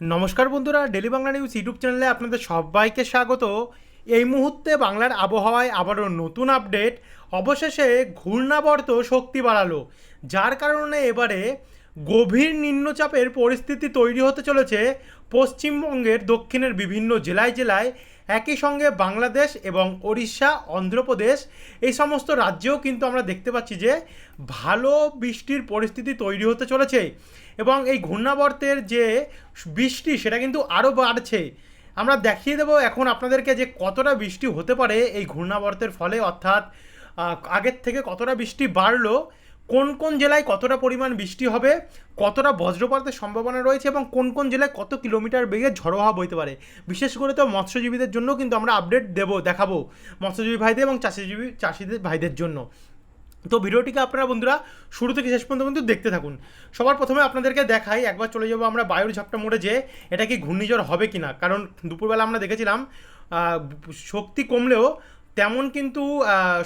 নমস্কার বন্ধুরা daily Bangla news YouTube চ্যানেলে আপনাদের সবাইকে স্বাগত। এই মুহূর্তে বাংলার আবহাওয়ায় আবারও নতুন আপডেট, অবশেষে ঘূর্ণাবর্ত শক্তি বাড়ালো, যার কারণে এবারে গভীর নিম্নচাপের পরিস্থিতি তৈরি হতে চলেছে পশ্চিমবঙ্গের দক্ষিণের বিভিন্ন জেলায় জেলায়। একই সঙ্গে বাংলাদেশ এবং ওড়িশা, অন্ধ্রপ্রদেশ, এই সমস্ত রাজ্যেও কিন্তু আমরা দেখতে পাচ্ছি যে ভালো বৃষ্টির পরিস্থিতি তৈরি হতে চলেছে এবং এই ঘূর্ণাবর্তের যে বৃষ্টি সেটা কিন্তু আরও বাড়ছে। আমরা দেখিয়ে দেবো এখন আপনাদেরকে যে কতটা বৃষ্টি হতে পারে এই ঘূর্ণাবর্তের ফলে, অর্থাৎ আগের থেকে কতটা বৃষ্টি বাড়লো কোন কোন জেলায় কতটা পরিমাণ বৃষ্টি হবে, কতটা বজ্রপাতের সম্ভাবনা রয়েছে এবং কোন কোন জেলায় কত কিলোমিটার বেগে ঝড়ো হাওয়া বইতে পারে? বিশেষ করে তো মৎস্যজীবীদের জন্য কিন্তু আমরা আপডেট দেবো, দেখাবো মৎস্যজীবী ভাইদের এবং চাষিজীবী, চাষিদের ভাইদের জন্য। তো ভিডিওটিকে আপনারা বন্ধুরা শুরু থেকে শেষ পর্যন্ত কিন্তু দেখতে থাকুন। সবার প্রথমে আপনাদেরকে দেখাই, একবার চলে যাব আমরা বায়ুর ঝাপটা মোড়ে যে এটা কি ঘূর্ণিঝড় হবে কি না কারণ দুপুরবেলা আমরা দেখেছিলাম শক্তি কমলেও তেমন কিন্তু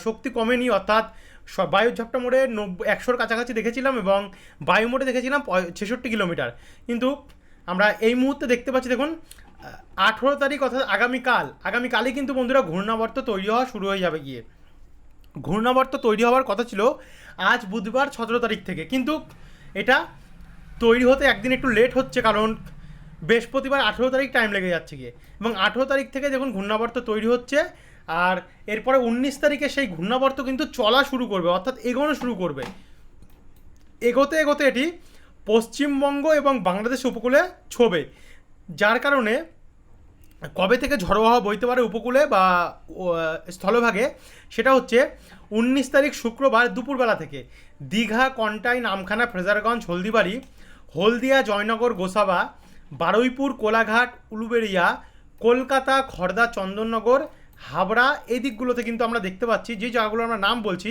শক্তি কমেনি, অর্থাৎ স- বায়ুর ঝাপটা মোড়ে নব্বই একশোর কাছাকাছি দেখেছিলাম এবং বায়ু মোড়ে দেখেছিলাম ছেষট্টি কিলোমিটার। কিন্তু আমরা এই মুহূর্তে দেখতে পাচ্ছি দেখুন আঠেরো তারিখ অর্থাৎ আগামীকাল, আগামীকালই কিন্তু বন্ধুরা ঘূর্ণাবর্ত তৈরি হওয়া শুরু হয়ে যাবে গিয়ে। ঘূর্ণাবর্ত তৈরি হওয়ার কথা ছিল আজ বুধবার সতেরো তারিখ থেকে। কিন্তু এটা তৈরি হতে একদিন একটু লেট হচ্ছে কারণ বৃহস্পতিবার আঠেরো তারিখ টাইম লেগে যাচ্ছে গিয়ে। এবং আঠেরো তারিখ থেকে যখন ঘূর্ণাবর্ত তৈরি হচ্ছে আর এরপরে উনিশ তারিখে সেই ঘূর্ণাবর্ত কিন্তু চলা শুরু করবে, অর্থাৎ এগোনো শুরু করবে। এগোতে এগোতে এটি পশ্চিমবঙ্গ এবং বাংলাদেশ উপকূলে ছোবে, যার কারণে কবে থেকে ঝড়ো বইতে পারে উপকূলে বা স্থলভাগে, সেটা হচ্ছে উনিশ তারিখ শুক্রবার দুপুরবেলা থেকে। দীঘা, কন্টাই, নামখানা, ফ্রেজারগঞ্জ, হলদিবাড়ি, হলদিয়া, জয়নগর, গোসাবা, বারুইপুর, কোলাঘাট, উলুবেড়িয়া, কলকাতা খড়দা চন্দননগর হাবড়া, এই দিকগুলোতে কিন্তু আমরা দেখতে পাচ্ছি, যে জায়গাগুলো আমরা নাম বলছি,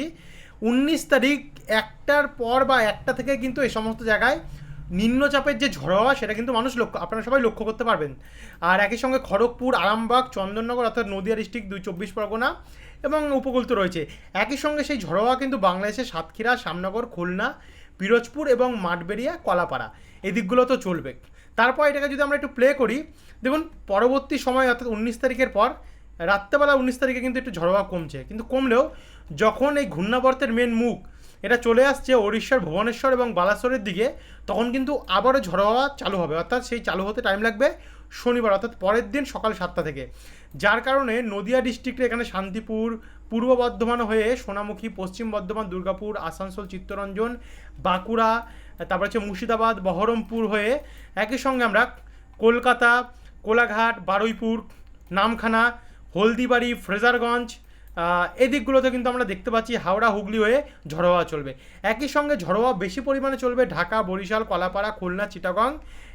উনিশ তারিখ একটার পর বা একটা থেকে কিন্তু এই সমস্ত জায়গায় নিম্নচাপের যে ঝড়ো হওয়া, সেটা কিন্তু মানুষ লক্ষ্য, আপনারা সবাই লক্ষ্য করতে পারবেন। আর একই সঙ্গে খড়গপুর, আরামবাগ, চন্দননগর, অর্থাৎ নদিয়া ডিস্ট্রিক্ট দুই চব্বিশ পরগনা এবং উপকূল তো রয়েছে। একই সঙ্গে সেই ঝড়ো হওয়া কিন্তু বাংলাদেশের সাতক্ষীরা শ্যামনগর খুলনা, পিরোজপুর এবং মাঠবেড়িয়া, কলাপাড়া। এই দিকগুলো তো চলবে। তারপর এটাকে যদি আমরা একটু প্লে করি, দেখুন, পরবর্তী সময়, অর্থাৎ উনিশ তারিখের পর রাত্রেবেলা উনিশ তারিখে কিন্তু একটু ঝড়ো হওয়া কমছে। কিন্তু কমলেও যখন এই ঘূর্ণাবর্তের মেন মুখ এটা চলে আসছে ওড়িশার ভুবনেশ্বর এবং বালাসোরের দিকে, তখন কিন্তু আবারও ঝড়ো হওয়া চালু হবে। অর্থাৎ সেই চালু হতে টাইম লাগবে শনিবার, অর্থাৎ পরের দিন সকাল সাতটা থেকে। যার কারণে নদিয়া ডিস্ট্রিক্টে এখানে শান্তিপুর, পূর্ব বর্ধমান হয়ে সোনামুখী, পশ্চিম বর্ধমান, দুর্গাপুর, আসানসোল, চিত্তরঞ্জন, বাঁকুড়া, তারপর হচ্ছে মুর্শিদাবাদ, বহরমপুর হয়ে একই সঙ্গে আমরা কলকাতা, কোলাঘাট, বারুইপুর, নামখানা হলদিবাড়ি ফ্রেজারগঞ্জ আহ, এই দিকগুলোতে কিন্তু আমরা দেখতে পাচ্ছি হাওড়া হুগলি হয়ে ঝড়ো হাওয়া চলবে। একই সঙ্গে ঝড়ো হাওয়া বেশি পরিমাণে চলবে ঢাকা বরিশাল কলাপাড়া খুলনা চিটাগং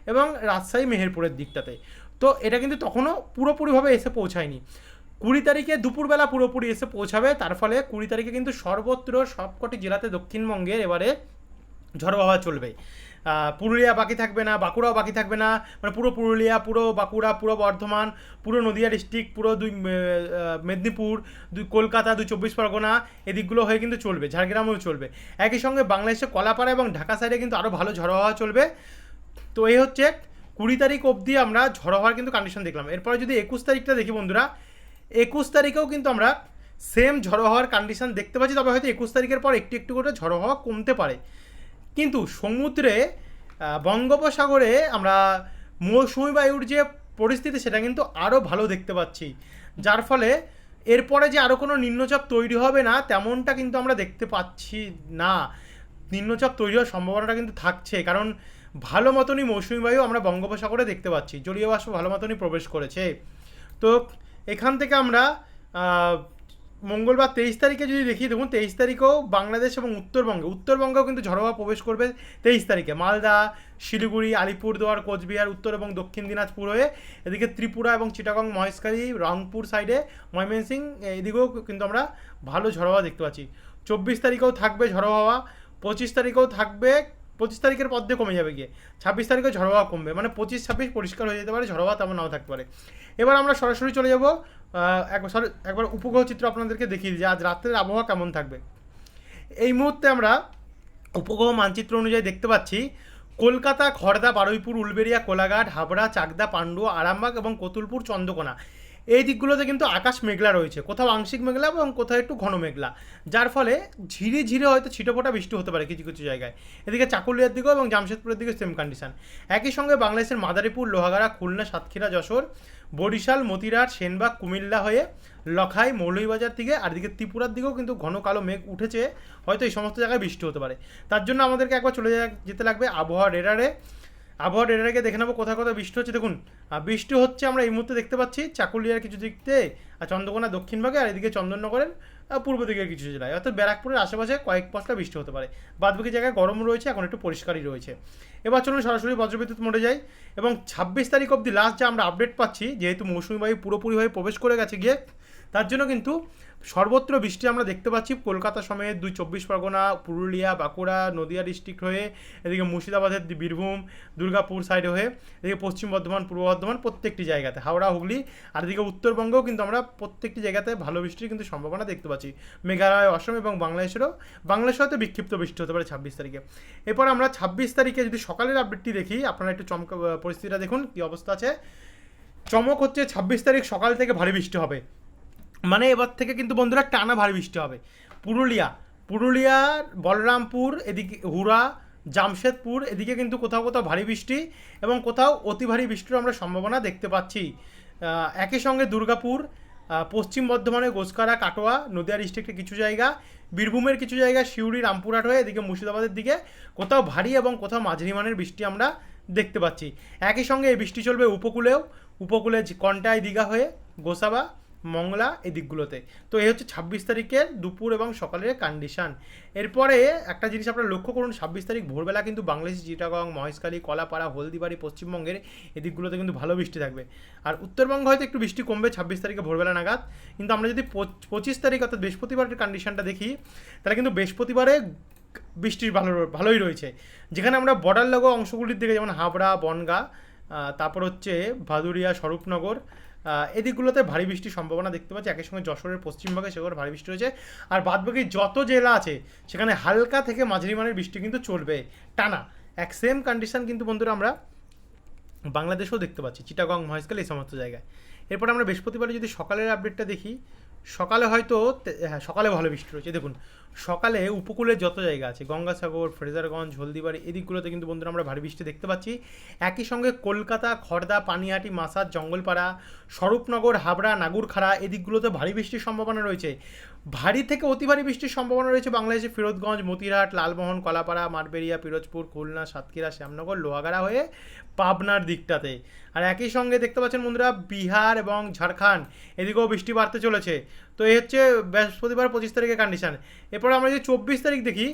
এবং রাজশাহী মেহেরপুরের দিকটাতে। তো এটা কিন্তু তখনও পুরোপুরিভাবে এসে পৌঁছায়নি। কুড়ি তারিখে দুপুরবেলা পুরোপুরি এসে পৌঁছাবে তার ফলে কুড়ি তারিখে কিন্তু সর্বত্র সবকটি জেলাতে দক্ষিণবঙ্গের এবারে ঝড়ো হাওয়া চলবে। পুরুলিয়া বাকি থাকবে না, বাঁকুড়াও বাকি থাকবে না মানে পুরো পুরুলিয়া, পুরো বাঁকুড়া, পুরো বর্ধমান, পুরো নদিয়া ডিস্ট্রিক্ট পুরো দুই মেদিনীপুর, দুই, কলকাতা, দুই, চব্বিশ পরগনা এদিকগুলো হয়ে কিন্তু চলবে, ঝাড়গ্রামেও চলবে। একই সঙ্গে বাংলাদেশে কলাপাড়া এবং ঢাকা সাইডে কিন্তু আরও ভালো ঝড়ো হাওয়া চলবে। তো এই হচ্ছে কুড়ি তারিখ অবধি আমরা ঝড়ো হওয়ার কিন্তু কন্ডিশন দেখলাম। এরপরে যদি একুশ তারিখটা দেখি বন্ধুরা, একুশ তারিখেও কিন্তু আমরা সেম ঝড়ো হওয়ার কন্ডিশন দেখতে পাচ্ছি, তবে হয়তো একুশ তারিখের পর একটু একটু করে ঝড়ো হওয়া কমতে পারে। কিন্তু সমুদ্রে বঙ্গোপসাগরে আমরা মৌসুমি বায়ুর যে পরিস্থিতি, সেটা কিন্তু আরও ভালো দেখতে পাচ্ছি। যার ফলে এরপরে যে আরও কোনো নিম্নচাপ তৈরি হবে না, তেমনটা কিন্তু আমরা দেখতে পাচ্ছি না। নিম্নচাপ তৈরি হওয়ার সম্ভাবনাটা কিন্তু থাকছে, কারণ ভালো মতনই মৌসুমি বায়ু আমরা বঙ্গোপসাগরে দেখতে পাচ্ছি। জলীয় বাষ্প ভালো মতনই প্রবেশ করেছে। তো এখান থেকে আমরা মঙ্গলবার তেইশ তারিখে যদি দেখি দেখুন, তেইশ তারিখেও বাংলাদেশ এবং উত্তরবঙ্গে, উত্তরবঙ্গেও কিন্তু ঝড়ো হওয়া প্রবেশ করবে তেইশ তারিখে। মালদা, শিলিগুড়ি, আলিপুরদুয়ার, কোচবিহার, উত্তর এবং দক্ষিণ দিনাজপুর হয়ে এদিকে ত্রিপুরা এবং চিটাগং, মহেশখালী, রংপুর সাইডে ময়মনসিং, এদিকেও কিন্তু আমরা ভালো ঝড়ো দেখতে পাচ্ছি। চব্বিশ তারিখেও থাকবে ঝড়ো হাওয়া, পঁচিশ তারিখেও থাকবে পঁচিশ তারিখের পর দিয়ে কমে যাবে গিয়ে। ছাব্বিশ তারিখে ঝড়ো হাওয়া কমবে মানে পঁচিশ, ছাব্বিশ পরিষ্কার হয়ে যেতে পারে ঝড়ো হাওয়া তেমন নাও থাকতে পারে। এবার আমরা সরাসরি চলে যাব একবার একবার উপগ্রহ চিত্র আপনাদেরকে দেখিয়ে দিই যে আজ রাত্রের আবহাওয়া কেমন থাকবে। এই মুহূর্তে আমরা উপগ্রহ মানচিত্র অনুযায়ী দেখতে পাচ্ছি, কলকাতা খড়দা বারুইপুর, উলবেড়িয়া, কোলাঘাট, হাবড়া, চাকদা, পান্ডুয়া, আরামবাগ এবং কতুলপুর, চন্দ্রকোনা। এই দিকগুলোতে কিন্তু আকাশ মেঘলা রয়েছে। কোথাও আংশিক মেঘলা এবং কোথাও একটু ঘন মেঘলা। যার ফলে ঝিরে ঝিরে হয়তো ছিটোফোটা বৃষ্টি হতে পারে কিছু কিছু জায়গায়। এদিকে চাকুলিয়ার দিকেও এবং জামশেদপুরের দিকে সেম কন্ডিশন একই সঙ্গে বাংলাদেশের মাদারীপুর, লোহাগাড়া, খুলনা, সাতক্ষীরা, যশোর, বরিশাল, মতিরাট, সেনবাগ, কুমিল্লা হয়ে লখাই, মৌলভীবাজার থেকে আর দিকে ত্রিপুরার দিকেও কিন্তু ঘন কালো মেঘ উঠেছে। হয়তো এই সমস্ত জায়গায় বৃষ্টি হতে পারে। তার জন্য আমাদেরকে একবার চলে যেতে লাগবে আবহাওয়া রেডারে আবহাওয়া রেডারকে দেখে নেব কোথায় কোথায় বৃষ্টি হচ্ছে। দেখুন বৃষ্টি হচ্ছে আমরা এই মুহূর্তে দেখতে পাচ্ছি চাকুলিয়ার কিছু দিকতে আর চন্দ্রকোনা দক্ষিণ ভাগে আর এদিকে চন্দননগরের পূর্ব দিকের কিছু জেলায়। অর্থাৎ ব্যারাকপুরের আশেপাশে কয়েক পশলা বৃষ্টি হতে পারে। বাদবাকি জায়গায় গরম রয়েছে, এখন একটু পরিষ্কারই রয়েছে। এবার চলুন সরাসরি বজ্রবিদ্যুৎ মোড়ে যাই এবং ছাব্বিশ তারিখ অবধি লাস্ট যে আমরা আপডেট পাচ্ছি, যেহেতু মৌসুমি বায়ু পুরোপুরিভাবে প্রবেশ করে গেছে গিয়ে, তার জন্য কিন্তু সর্বত্র বৃষ্টি আমরা দেখতে পাচ্ছি। কলকাতা সমেত দুই চব্বিশ পরগনা, পুরুলিয়া, বাঁকুড়া, নদিয়া ডিস্ট্রিক্ট হয়ে, এদিকে মুর্শিদাবাদের বীরভূম, দুর্গাপুর সাইডে হয়ে, এদিকে পশ্চিম বর্ধমান, পূর্ব বর্ধমান প্রত্যেকটি জায়গাতে। হাওড়া, হুগলি আর এদিকে উত্তরবঙ্গেও কিন্তু আমরা প্রত্যেকটি জায়গাতে ভালো বৃষ্টির কিন্তু সম্ভাবনা দেখতে পাচ্ছি। মেঘালয়, অসম এবং বাংলাদেশেরও বাংলাদেশে হয়তো বিক্ষিপ্ত বৃষ্টি হতে পারে ছাব্বিশ তারিখে। এরপর আমরা ছাব্বিশ তারিখে যদি সকালের আপডেটটি দেখি, আপনারা একটু চমক পরিস্থিতিটা দেখুন, কী অবস্থা আছে। চমক হচ্ছে ছাব্বিশ তারিখ সকাল থেকে ভারী বৃষ্টি হবে। মানে এবার থেকে কিন্তু বন্ধুরা টানা ভারী বৃষ্টি হবে। পুরুলিয়া পুরুলিয়ার বলরামপুর, এদিকে হুড়া, জামশেদপুর, এদিকে কিন্তু কোথাও কোথাও ভারী বৃষ্টি এবং কোথাও অতি ভারী বৃষ্টির আমরা সম্ভাবনা দেখতে পাচ্ছি। একই সঙ্গে দুর্গাপুর পশ্চিম বর্ধমানের গোসকারা, কাটোয়া, নদিয়া ডিস্ট্রিক্টের কিছু জায়গা, বীরভূমের কিছু জায়গা, সিউড়ি, রামপুরহাট হয়ে এদিকে মুর্শিদাবাদের দিকে কোথাও ভারী এবং কোথাও মাঝারি মানের বৃষ্টি আমরা দেখতে পাচ্ছি। একই সঙ্গে এই বৃষ্টি চলবে উপকূলেও, উপকূলে যে কন্টাই দীঘা হয়ে গোসাবা মংলা এই দিকগুলোতে। তো এই হচ্ছে ছাব্বিশ তারিখের দুপুর এবং সকালের কন্ডিশন এরপরে একটা জিনিস আপনারা লক্ষ্য করুন, ছাব্বিশ তারিখ ভোরবেলা কিন্তু বাংলাদেশ, চিটাগং, মহেশখালী, কলাপাড়া, হলদিবাড়ি, পশ্চিমবঙ্গের এই দিকগুলোতে কিন্তু ভালো বৃষ্টি থাকবে। আর উত্তরবঙ্গ হয়তো একটু বৃষ্টি কমবে ছাব্বিশ তারিখে ভোরবেলা নাগাদ, কিন্তু আমরা যদি পঁচ- পঁচিশ তারিখ অর্থাৎ বৃহস্পতিবারের কন্ডিশনটা দেখি, তাহলে কিন্তু বৃহস্পতিবারে বৃষ্টির ভালো ভালোই রয়েছে। যেখানে আমরা বর্ডার লাগো অংশগুলির দিকে যেমন হাবড়া, বনগা তারপর হচ্ছে ভাদুরিয়া, স্বরূপনগর এদিকগুলোতে ভারী বৃষ্টির সম্ভাবনা দেখতে পাচ্ছি। একই সঙ্গে যশোরের পশ্চিমভাগে সেগুলো ভারী বৃষ্টি রয়েছে আর বাদবাকি যত জেলা আছে, সেখানে হালকা থেকে মাঝারি মানের বৃষ্টি কিন্তু চলবে টানা। এক সেম কন্ডিশন কিন্তু বন্ধুরা আমরা বাংলাদেশেও দেখতে পাচ্ছি। চিটাগং, মহেশখালী, এই সমস্ত জায়গায়। এরপর আমরা বৃহস্পতিবারে যদি সকালের আপডেটটা দেখি, সকালে হয়তো হ্যাঁ সকালে ভালো বৃষ্টি রয়েছে। দেখুন সকালে উপকূলের যত জায়গা আছে, গঙ্গাসাগর, ফ্রেজারগঞ্জ, হলদিবাড়ি এদিকগুলোতে কিন্তু বন্ধুরা আমরা ভারী বৃষ্টি দেখতে পাচ্ছি। একই সঙ্গে কলকাতা খড়দা পানিহাটি মাসাদ জঙ্গলপাড়া, স্বরূপনগর, হাবড়া, নাগুরখাড়া এদিকগুলোতে ভারী বৃষ্টির সম্ভাবনা রয়েছে। ভারী থেকে অতি ভারী বৃষ্টির সম্ভাবনা রয়েছে বাংলাদেশে ফিরোজগঞ্জ, মতিরহাট, লালমোহন, কলাপাড়া, মাঠবেড়িয়া, পিরোজপুর, খুলনা, সাতক্ষীরা, শ্যামনগর, লোহাগাড়া হয়ে পাবনার দিকটাতে। আর একই সঙ্গে দেখতে পাচ্ছেন বন্ধুরা বিহার এবং ঝাড়খণ্ড, এদিকেও বৃষ্টি বাড়তে চলেছে। তো এই হচ্ছে বৃহস্পতিবার পঁচিশ তারিখের কন্ডিশান এরপর আমরা যদি চব্বিশ তারিখ দেখি,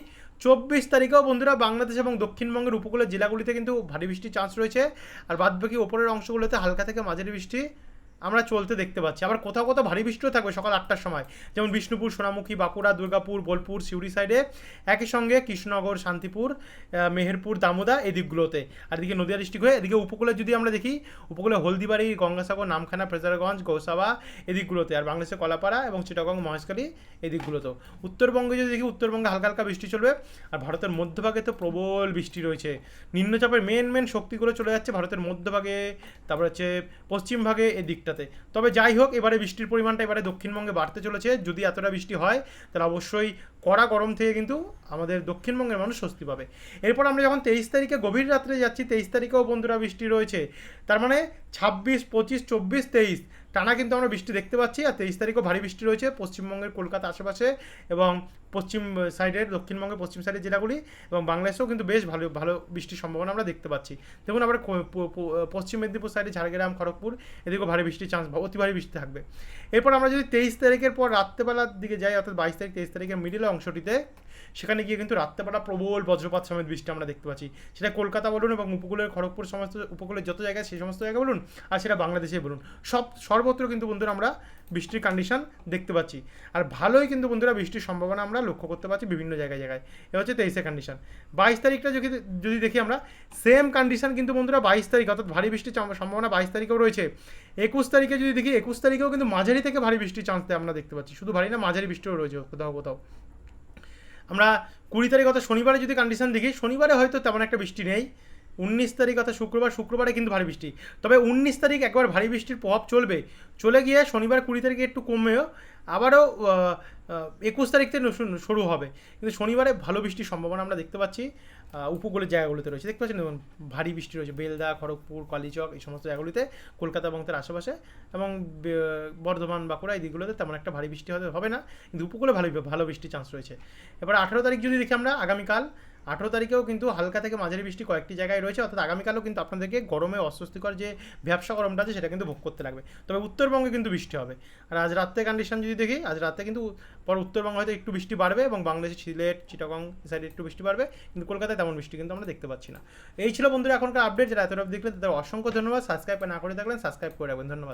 চব্বিশ তারিখেও বন্ধুরা বাংলাদেশ এবং দক্ষিণবঙ্গের উপকূলের জেলাগুলিতে কিন্তু ভারী বৃষ্টির চান্স রয়েছে। আর বাদবাকি ওপরের অংশগুলোতে হালকা থেকে মাঝারি বৃষ্টি আমরা চলতে দেখতে পাচ্ছি। আবার কোথাও কোথাও ভারী বৃষ্টিও থাকবে সকাল আটটার সময়। যেমন বিষ্ণুপুর, সোনামুখী, বাঁকুড়া, দুর্গাপুর, বোলপুর, সিউড়ি সাইডে। একই সঙ্গে কৃষ্ণনগর, শান্তিপুর মেহেরপুর, দামোদা এই আর এদিকে নদিয়া ডিস্ট্রিক্ট হয়ে এদিকে উপকূলে যদি আমরা দেখি, উপকূলে হলদিবাড়ি, গঙ্গাসাগর, নামখানা ফ্রেজারগঞ্জ গৌসাবা এদিকগুলোতে আর বাংলাদেশে কলাপাড়া এবং চিটাগং, মহেশখালী এই দিকগুলোতেও। উত্তরবঙ্গে যদি দেখি, উত্তরবঙ্গে হালকা হালকা বৃষ্টি চলবে। আর ভারতের মধ্যভাগে তো প্রবল বৃষ্টি রয়েছে। নিম্নচাপের মেন মেন শক্তিগুলো চলে যাচ্ছে ভারতের মধ্যভাগে। তারপর হচ্ছে পশ্চিমভাগে এই দিকটাতে তবে যাই হোক, এবারে বৃষ্টির পরিমাণটা এবারে দক্ষিণবঙ্গে বাড়তে চলেছে। যদি এতটা বৃষ্টি হয়, তাহলে অবশ্যই কড়া গরম থেকে কিন্তু আমাদের দক্ষিণবঙ্গের মানুষ স্বস্তি পাবে। এরপর আমরা যখন তেইশ তারিখে গভীর রাত্রে যাচ্ছি, তেইশ তারিখেও বন্ধুরা বৃষ্টি রয়েছে। তার মানে ছাব্বিশ, পঁচিশ, চব্বিশ, তেইশ টানা কিন্তু আমরা বৃষ্টি দেখতে পাচ্ছি, আর তেইশ তারিখও ভারী বৃষ্টি রয়েছে পশ্চিমবঙ্গের কলকাতা আশেপাশে এবং পশ্চিম সাইডের দক্ষিণবঙ্গের পশ্চিম সাইডের জেলাগুলি এবং বাংলাদেশেও কিন্তু বেশ ভালো ভালো বৃষ্টির সম্ভাবনা আমরা দেখতে পাচ্ছি। দেখুন প- পশ্চিম মেদিনীপুর সাইডে ঝাড়গ্রাম, খড়গপুর, এদিকেও ভারী বৃষ্টির চান্স অতি ভারী বৃষ্টি থাকবে। এরপর আমরা যদি তেইশ তারিখের পর রাত্রেবেলার দিকে যাই, অর্থাৎ বাইশ তারিখ, তেইশ তারিখের মিডিল অংশটিতে সেখানে গিয়ে কিন্তু রাত্রেবেলা প্রবল বজ্রপাত সমেত বৃষ্টি আমরা দেখতে পাচ্ছি। সেটা কলকাতা বলুন এবং উপকূলের খড়গপুর সমস্ত উপকূলের যত জায়গায় সেই সমস্ত জায়গা বলুন আর সেটা বাংলাদেশে বলুন। সব, সর্বত্র কিন্তু বন্ধুরা আমরা বৃষ্টির কন্ডিশন দেখতে পাচ্ছি। আর ভালোই কিন্তু বন্ধুরা বৃষ্টির সম্ভাবনা আমরা লক্ষ্য করতে পারছি বিভিন্ন জায়গায় জায়গায়। এ হচ্ছে তেইশে কন্ডিশন বাইশ তারিখটা যদি যদি দেখি আমরা সেম কন্ডিশন কিন্তু বন্ধুরা বাইশ তারিখ, অর্থাৎ ভারী বৃষ্টির সম্ভাবনা বাইশ তারিখেও রয়েছে। একুশ তারিখে যদি দেখি, একুশ তারিখেও কিন্তু মাঝারি থেকে ভারী বৃষ্টির চান্স আমরা দেখতে পাচ্ছি। শুধু ভারী না, মাঝারি বৃষ্টিও রয়েছে কোথাও কোথাও। আমরা কুড়ি তারিখ অর্থাৎ শনিবারে যদি কন্ডিশন দেখি, শনিবারে হয়তো তেমন একটা বৃষ্টি নেই। উনিশ তারিখ অর্থাৎ শুক্রবার, শুক্রবারে কিন্তু ভারী বৃষ্টি। তবে উনিশ তারিখ একবার ভারী বৃষ্টির প্রভাব চলবে। চলে গিয়ে শনিবার কুড়ি তারিখে একটু কমেও। আবারও একুশ তারিখ থেকে শুরু হবে। কিন্তু শনিবারে ভালো বৃষ্টির সম্ভাবনা আমরা দেখতে পাচ্ছি উপকূলের জায়গাগুলোতে রয়েছে। দেখতে পাচ্ছেন, দেখুন, ভারী বৃষ্টি রয়েছে। বেলদা, খড়গপুর, কালীচক, এই সমস্ত জায়গাগুলিতে কলকাতা এবং তার আশেপাশে এবং বর্ধমান, বাঁকুড়া এই দিকগুলোতে তেমন একটা ভারী বৃষ্টি হবে না। কিন্তু উপকূলে ভালো ভালো বৃষ্টির চান্স রয়েছে। এবার আঠেরো তারিখ যদি দেখি আমরা, আগামীকাল আঠেরো তারিখেও কিন্তু হালকা থেকে মাঝারি বৃষ্টি কয়েকটি জায়গায় রয়েছে, অর্থাৎ আগামীকালও কিন্তু আপনাদেরকে গরমে অস্বস্তিকর যে ব্যবসা গরমটা আছে সেটা কিন্তু ভোগ করতে লাগবে। তবে উত্তরবঙ্গে কিন্তু বৃষ্টি হবে। আর আজ রাত্রে কন্ডিশন যদি দেখি, আজ রাতে কিন্তু পর উত্তরবঙ্গে হয়তো একটু বৃষ্টি বাড়বে এবং বাংলাদেশে, সিলেট, চিটাগং সাইডে একটু বৃষ্টি বাড়বে, কিন্তু কলকাতায় তেমন বৃষ্টি কিন্তু আমরা দেখতে পাচ্ছি না। এই ছিল বন্ধুরা এখনকার আপডেট যারা এতটা দেখলেন তাদের অসংখ্য ধন্যবাদ। সাবস্ক্রাইব না করে থাকলেন সাবস্ক্রাইব করে রাখবেন। ধন্যবাদ।